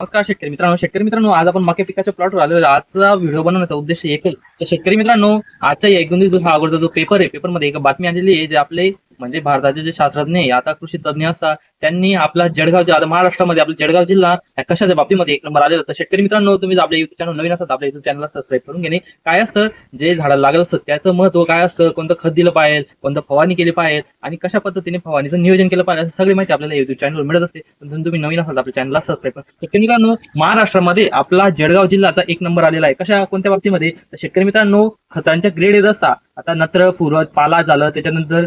नमस्कार शेतकरी मित्रांनो. शेतकरी मित्रांनो आज आपण मके पिकाच्या प्लॉटवर आलो आजचा व्हिडिओ बनवण्याचा उद्देश एकच. तर शेतकरी मित्रांनो आजच्या एक दोन दिवस अगोदरचा जो पेपर आहे पेपरमध्ये एक बातमी आलेली आहे जे आपले म्हणजे भारताचे जे शास्त्रज्ञ आहे आता कृषी तज्ञ असतात त्यांनी आपला जळगाव जे आता महाराष्ट्रामध्ये आपला जळगाव जिल्हा कशाच्या बाबतीमध्ये एक नंबर आलेला तर शेतकरी मित्रांनो तुम्ही आपल्या युट्यूब चॅनल नवीन असतात आपल्या युट्यूब चॅनलला सबस्क्राईब करून घेणे. काय असतं? जे झाडाला लागलं असतं त्याचं महत्त्व काय असतं? कोणतं खत दिलं पाहिजे? कोणतं फवारणी केली पाहिजे? आणि कशा पद्धतीने फवारणीचं नियोजन केलं पाहिजे? सगळी माहिती आपल्याला युट्यूब चॅनलवर मिळत असते. पण तुम्ही नवीन असाल आपल्या चॅनलला सबस्क्राईब करा. शेतकरी मित्रांनो महाराष्ट्रामध्ये आपला जळगाव जिल्ह्याचा एक नंबर आलेला आहे. कशा कोणत्या बाबतीमध्ये? तर शेतकरी मित्रांनो खतांच्या ग्रेड येत असतात. आता नत्र फुरत पाला झालं. त्याच्यानंतर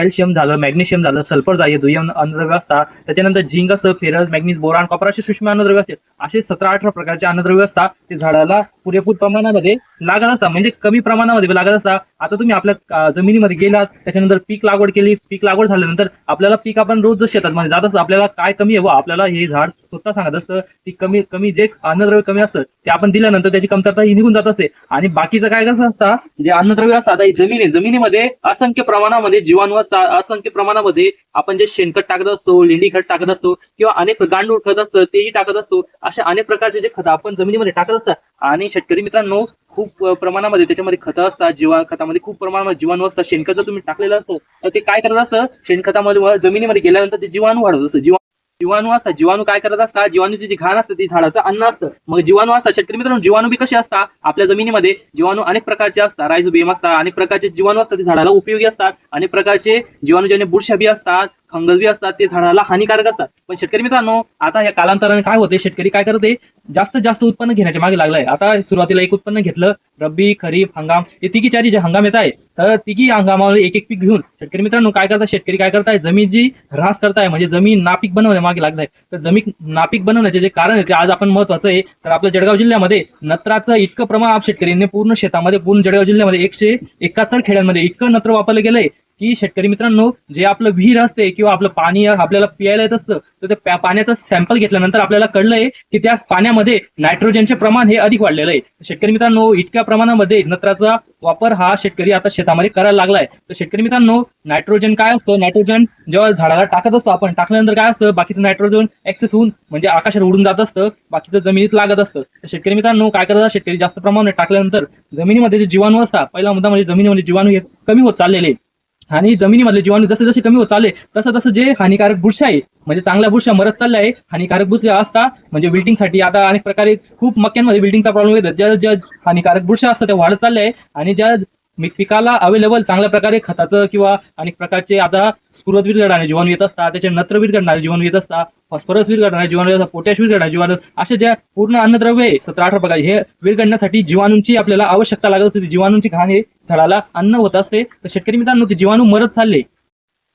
कॅल्शियम झालं मॅग्नेशियम झालं सल्फर झाले दुय्यम अन्नद्रव्य असतात. त्याच्यानंतर झिंक असतं फेरस मॅग्नीज बोरान कॉपर असे सूक्ष्म अन्नद्रव्य असतात असे सतरा अठरा प्रकारचे अन्नद्रव्य असतात. ते झाडाला पुरेपूर प्रमाणामध्ये लागत असता म्हणजे कमी प्रमाणामध्ये लागत असता आता तुम्ही आपल्या जमिनीमध्ये गेलात त्याच्यानंतर पीक लागवड केली पीक लागवड झाल्यानंतर आपल्याला पीक आपण रोज जर शेतात म्हणजे जात असतं आपल्याला काय कमी आहे व आपल्याला हे झाड स्वतः सांगत असतं की कमी कमी जे अन्नद्रव्य कमी असतं ते आपण दिल्यानंतर त्याची कमतरता ही निघून जात असते. आणि बाकीचं काय कसं असतं जे अन्नद्रव्य असतात आता जमीन आहे जमिनीमध्ये असंख्य प्रमाणामध्ये जीवाणू असतात असंख्य प्रमाणामध्ये आपण जे शेणखत टाकत असतो लेंडी खत टाकत असतो किंवा अनेक गांडूळ खत असतं तेही टाकत असतो अशा अनेक प्रकारचे जे खत आपण जमिनीमध्ये टाकत असतात आणि शेतकरी मित्रांनो खूप प्रमाणामध्ये त्याच्यामध्ये खतं असतात जीवा खतामध्ये खूप प्रमाणामध्ये जीवाणू असतात. शेणखत जर तुम्ही टाकलेलं असतं तर ते काय करत असतं? शेणखतामध्ये जमिनीमध्ये गेल्यानंतर ते जीवाणू वाढत असतं. जीवा जीवाणू असतात. जीवाणू काय करत असतात? जीवाणूची जी घाण असते ती झाडाचं अन्न असतं. मग जीवाणू असतात. शेतकरी मित्रांनो जीवाणू बी कसे असतात? आपल्या जमिनीमध्ये जीवाणू अनेक प्रकारचे असतात. राईझोबियम असतात अनेक प्रकारचे जीवाणू असतात ते झाडाला उपयोगी असतात. अनेक प्रकारचे जीवाणूजन्य बुरशा बी असतात फंगस बी असतात ते झाडाला हानिकारक असतात. पण शेतकरी मित्रांनो आता या कालांतराने काय होते शेतकरी काय करते जास्त जास्त उत्पन्न घेण्याच्या मागे लागलाय. आता सुरुवातीला एक उत्पन्न घेतलं रब्बी खरीप हंगाम हे तिघी चारी जे हंगाम येत आहे तर तिघी हंगामावर एक एक पीक घेऊन शेतकरी मित्रांनो काय करतात शेतकरी काय करताय? जमीन जी ऱ्हास करताय म्हणजे जमीन नापीक बनवण्या मागे लागत आहे तर जमीन नापीक बनवण्याचे जे कारण आहे ते आज आपण महत्वाचं आहे. तर आपल्या जळगाव जिल्ह्यामध्ये नत्राचं इतकं प्रमाण आप शेतकऱ्यांनी पूर्ण शेतामध्ये पूर्ण जळगाव जिल्ह्यामध्ये एकशे एकाहत्तर खेड्यांमध्ये इतकं नत्र वापरलं गेलंय. की शेतकरी मित्रांनो जे आपलं विहीर असते किंवा आपलं पाणी आपल्याला पियायला येत असतं तर ते पाण्याचा पाण्याचं सॅम्पल घेतल्यानंतर आपल्याला कळलंय की त्या पाण्यामध्ये नायट्रोजनचे प्रमाण हे अधिक वाढलेलं आहे. शेतकरी मित्रांनो इतक्या प्रमाणामध्ये नत्राचा वापर हा शेतकरी आता शेतामध्ये करायला लागलाय. तर शेतकरी मित्रांनो नायट्रोजन काय असतं? नायट्रोजन जेव्हा झाडाला टाकत असतो आपण टाकल्यानंतर काय असतं? बाकीचं नायट्रोजन एक्सेस होऊन म्हणजे आकाशात उडून जात असतं बाकीचं जमिनीत लागत असतं. तर शेतकरी मित्रांनो काय करतात शेतकरी जास्त प्रमाणात टाकल्यानंतर जमिनीमध्ये जे जीवाणू असतात पहिला मुद्दा म्हणजे जमिनीमध्ये जीवाणू हे कमी होत चाललेले आहे. आणि जमिनीमधले जीवाणू जसे जसे कमी होत चालले तसं तसं जे हानिकारक बुरशा आहे म्हणजे चांगल्या बुरशा मरत चालल्या आहे हानिकारक बुरशा असतात म्हणजे बिल्डिंगसाठी आता अनेक प्रकारे खूप मक्यांमध्ये बिल्डिंगचा प्रॉब्लेम येतात ज्या ज्या हानिकारक बुरशा असतात त्या वाढत चालल्या आहे आणि ज्या पिकाला अवेलेबल चांगल्या प्रकारे खताचं किंवा अनेक प्रकारचे आता स्फुरत विरघडणारे जीवाणू येत असतात त्याचे नत्र विरघडणारे जीवाणू येत असतात फॉस्फरस विरघडणारे जीवाणू येतात पोटॅश विरघडणारे जीवाणू अशा ज्या पूर्ण अन्नद्रव्य आहे सतरा अठरा प्रकार हे विरघडण्यासाठी जीवाणूंची आपल्याला आवश्यकता लागत असते. जीवाणूंची घाण हे झाडाला अन्न होत असते. तर शेतकरी मित्रांनो ते जीवाणू मरत चालले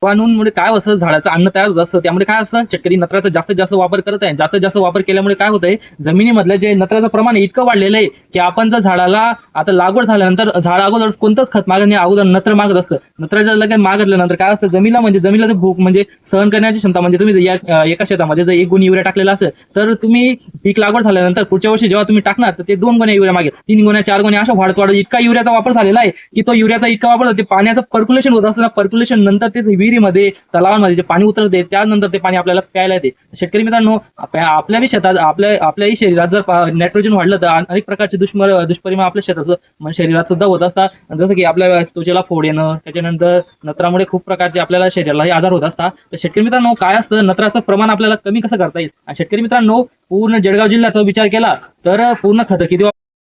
जीवाणूंमुळे म्हणजे काय असं झाडाचं अन्न तयार होत असतं? त्यामुळे काय असतं? शेतकरी नत्राचा जास्तीत जास्त वापर करत आहे. जास्तीत जास्त वापर केल्यामुळे काय होतंय? जमिनीमधलं जे नत्राचं प्रमाण इतकं वाढलेलं आहे की आपण जर झाडाला आता लागवड झाल्यानंतर झाड अगोदर कोणतंच खत मागत नाही अगोदर नत्र मागत असतं. नत्राच्या लगेच मागतल्यानंतर काय असतं? जमिनीला म्हणजे जमिनीला ते भूक म्हणजे सहन करण्याची क्षमता म्हणजे तुम्ही जर या एका शेतामध्ये जर एक गुण युरिया टाकलेला असेल तर तुम्ही पीक लागवड झाल्यानंतर पुढच्या वर्षी जेव्हा तुम्ही टाकणार तर ते दोन गुण्या युरिया मागेल. तीन गुण्या चार गुण्या अशा वाढत वाढत इतका युरियाचा वापर झालेला आहे की तो युरियाचा इतका वापर ते पाण्याचं पर्क्युलेशन होत असताना पर्क्युलेशन नंतर ते विहिरीमध्ये तलावांमध्ये जे पाणी उतरते त्यानंतर ते पाणी आपल्याला प्यायला येते. शेतकरी मित्रांनो आपल्याही शेतात आपल्या आपल्याही शरीरात जर नायट्रोजन वाढलं तर अनेक प्रकारचे दुष्म दुष्परिणाम आपल्या शेताचं म्हणजे शरीरात सुद्धा होत असतात. जसं की आपल्या त्वचेला फोड येणं त्याच्यानंतर नत्रामुळे खूप प्रकारचे आपल्याला शरीरालाही आजार होत असतात. तर शेतकरी मित्रांनो काय असतं? नत्राचं प्रमाण आपल्याला कमी कसं करता येईल? आणि शेतकरी मित्रांनो पूर्ण जळगाव जिल्ह्याचा विचार केला तर पूर्ण खत किती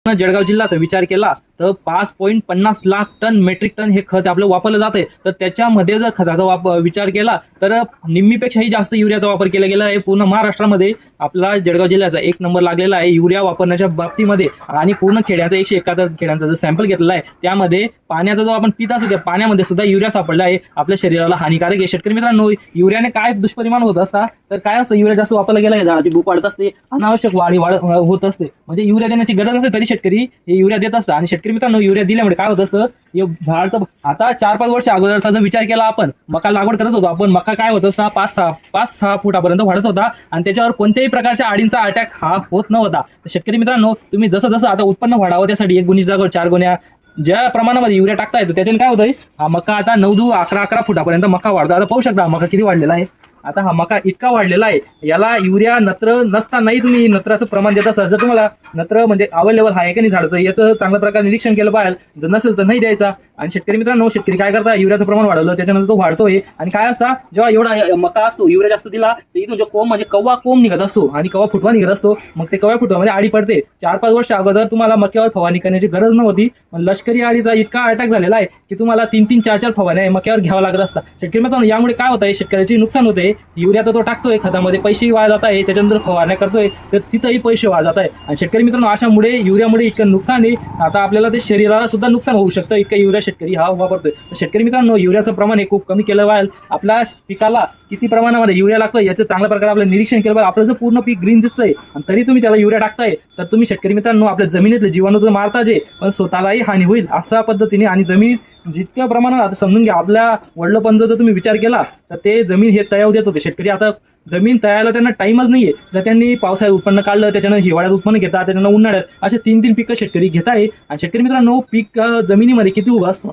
जळगाव जिल्ह्याचा विचार केला तर पाच पॉईंट पन्नास लाख टन मेट्रिक टन हे खत आपलं वापरलं जाते तर त्याच्यामध्ये जर खताचा वापर विचार केला तर निम्मीपेक्षाही जास्त युरियाचा वापर केला गेला आहे. पूर्ण महाराष्ट्रामध्ये आपला जळगाव जिल्ह्याचा एक नंबर लागलेला आहे युरिया वापरण्याच्या बाबतीमध्ये. आणि पूर्ण खेड्याचा एकशे एकाहत्तर खेड्यांचा जो सॅम्पल घेतलेला आहे त्यामध्ये पाण्याचा जो आपण पित असतो त्या पाण्यामध्ये सुद्धा युरिया सापडला आहे. आपल्या शरीराला हानिकारक आहे. शेतकरी मित्रांनो युरियाने काय दुष्परिणाम होत असता तर काय असतं युरिया जास्त वापरला गेला आहे झाडाची भूक वाढत असते अनावश्यक वाढी वाढ होत असते. म्हणजे युरिया देण्याची गरज असते तरी शेतकरी हे युरिया देत असतात. आणि शेतकरी मित्रांनो युरिया दिल्यामुळे काय होत असतं? हे झाड तर आता चार पाच वर्ष अगोदरचा जर विचार केला आपण मका लागवड करत होतो आपण मका काय होतं सहा पाच सहा पाच सहा फुटापर्यंत वाढत होता. आणि त्याच्यावर कोणत्याही प्रकारच्या आडींचा अटॅक हा होत नव्हता. शेतकरी मित्रांनो तुम्ही जसं जसं आता उत्पन्न वाढावं त्यासाठी एक गुणी जागोर चार गुण्या ज्या प्रमाणामध्ये युरिया टाकता येतो त्याच्याने काय होतंय? हा मका आता नऊ दू अकरा अकरा फुटापर्यंत मका वाढतो. आता पाहू शकता मका किती वाढलेला आहे? आता हा मका इतका वाढलेला आहे याला युरिया नत्र नसतानाही तुम्ही नत्राचं प्रमाण देत असाल. जर तुम्हाला नत्र म्हणजे अवेलेबल आहे का नाही झाडाचं याचं चांगल्या प्रकारे निरीक्षण केलं पाहिजे जर नसेल तर नाही द्यायचा. आणि शेतकरी मित्रांनो शेतकरी काय करता युरियाचं प्रमाण वाढवलं त्याच्यानंतर तो वाढतोय. आणि काय असता जेव्हा एवढा मका असतो युरिया जास्त दिला तर इथून जो कोंब म्हणजे कव्वा कोंब निघत असतो आणि कव्वा फुटवा निघत असतो मग ते कव्या फुटवामध्ये आडी पडते. चार पाच वर्ष अगोदर तुम्हाला मक्यावर फवारणी करण्याची गरज नव्हती पण लष्करी आडीचा इतका अटॅक झालेला आहे की तुम्हाला तीन तीन चार चार फवारण्या मक्यावर घ्यावं लागत असतात. शेतकरी मित्रांनो यामुळे काय होत आहे शेतकऱ्याचे नुकसान होते युरिया तर तो टाकतोय खतामध्ये पैसेही वाया जात आहे त्याच्यानंतर फवारण्या करतोय तर तिथंही पैसे वाया जात आहे. आणि शेतकरी मित्रांनो अशामुळे युरियामुळे इतकं नुकसान आहे. आता आपल्याला ते शरीराला सुद्धा नुकसान होऊ शकतं इतकं युरिया शेतकरी हा वापरतोय तर शेतकरी मित्रांनो युरियाचं प्रमाण हे खूप कमी केलं पाहिजे. आपल्या पिकाला किती प्रमाणामध्ये युरिया लागतोय याचं चांगल्या प्रकारे आपलं निरीक्षण केलं पाहिजे. आपलं जर पूर्ण पीक ग्रीन दिसतंय आणि तरी तुम्ही त्याला युरिया टाकताय तर तुम्ही शेतकरी मित्रांनो आपल्या जमिनीतले जीवाणू तर मारता जे पण स्वतःलाही हानी होईल अशा पद्धतीने आणि जमीन जितक्या प्रमाणात आता समजून घ्या आपल्या वडिलोपणचा जर तुम्ही विचार केला तर ते जमीन हे तयाव देत होते शेतकरी. आता जमीन तयारला त्यांना टाइमच नाहीये. जर त्यांनी पावसाळ्यात उत्पन्न काढलं त्याच्यानं हिवाळ्यात उत्पन्न घेतात त्याच्यानं उन्हाळ्यात असे तीन तीन पिकं शेतकरी घेत आहे. आणि शेतकरी मित्रांनो पीक जमिनीमध्ये किती उभं असतं?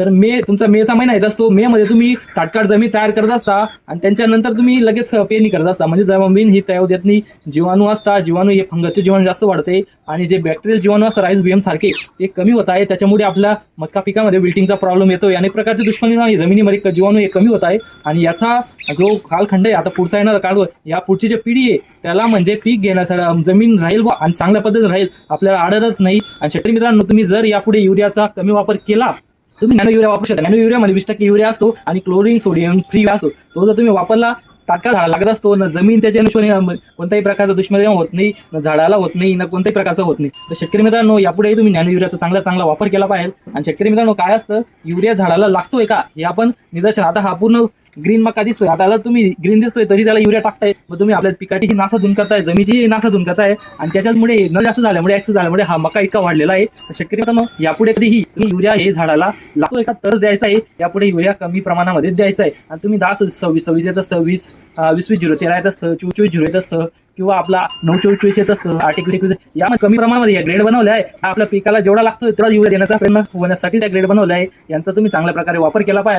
तर मे तुमचा मेचा महिना येत असतो. मे मध्ये तुम्ही ताटकाट जमीन तयार करत असता आणि त्यांच्यानंतर तुम्ही लगेच पेरणी करत असता. म्हणजे जमीन ही तयार होत नाही जीवाणू असता. जीवाणू हे फंगसचे जीवाणू जास्त वाढते आणि जे बॅक्टेरियल जीवाणू असतात राईस बीएम सारखे ते कमी होत आहे. त्याच्यामुळे आपल्या मक्का पिकामध्ये विल्टिंगचा प्रॉब्लेम येतो. अनेक प्रकारचे दुष्परिणाम जमिनीमध्ये जीवाणू हे कमी होत आहे. आणि याचा जो कालखंड आहे आता पुढचा येणार काळ या पुढची जी पिढी आहे त्याला म्हणजे पीक घेण्यासाठी जमीन राहील आणि चांगल्या पद्धतीने राहील आपल्याला आढळत नाही. आणि शेतकरी मित्रांनो तुम्ही जर यापुढे युरियाचा कमी वापर केला तुम्ही नॅनो युरिया वापरू शकता. नॅनो युरियामध्ये वीस टक्के युरिया असतो आणि क्लोरिन सोडियम फ्री असतो. तो जर तुम्ही वापरला तात्काळ झाडा लागत असतो ना जमीन त्याच्या अनुषंगाने कोणत्याही प्रकारचा दुष्परिणाम होत नाही ना झाडाला होत नाही ना कोणत्याही प्रकारचा होत नाही. तर शेतकरी मित्रांनो यापुढेही तुम्ही नॅनो युरियाचा चांगला चांगला वापर केला पाहिजे. आणि शेतकरी मित्रांनो काय असतं? युरिया झाडाला लागतोय का? हे आपण निदर्शन आता हा पूर्ण ग्रीन मका दिसतोय. आता तुम्ही ग्रीन दिसतोय तरी त्याला युरिया टाकताय. मग तुम्ही आपल्या पिकाची नासाधून करताय जमिनीची नासाधून करताय. आणि त्याच्यामुळे न जास्त झाल्यामुळे ऍक्सेस झाल्यामुळे हा मका इतका वाढलेला आहे. शक्यतो शेतकरी यापुढे कधीही तुम्ही युरिया हे झाडाला लागतोय का तरच द्यायचा आहे. यापुढे युरिया कमी प्रमाणामध्ये द्यायचा आहे. आणि तुम्ही दहा सव्वीस सव्वीस येत असतं वीस वीस वीस झिरो तेरा येत असतं चोवीस चोवीस झिरो येत असतं किंवा आपला नऊ चोवीस चोवीस येत असतं आठ एकवीस एकवीस यामध्ये कमी प्रमाणामध्ये या ग्रेड बनवले आहे आपल्या पिकाला जेवढा लागतो तेवढा युरिया देण्याचा प्रयत्न होण्यासाठी त्या ग्रेड बनवले आहे यांचा तुम्ही चांगल्या प्रकारे वापर केला पाहिजे.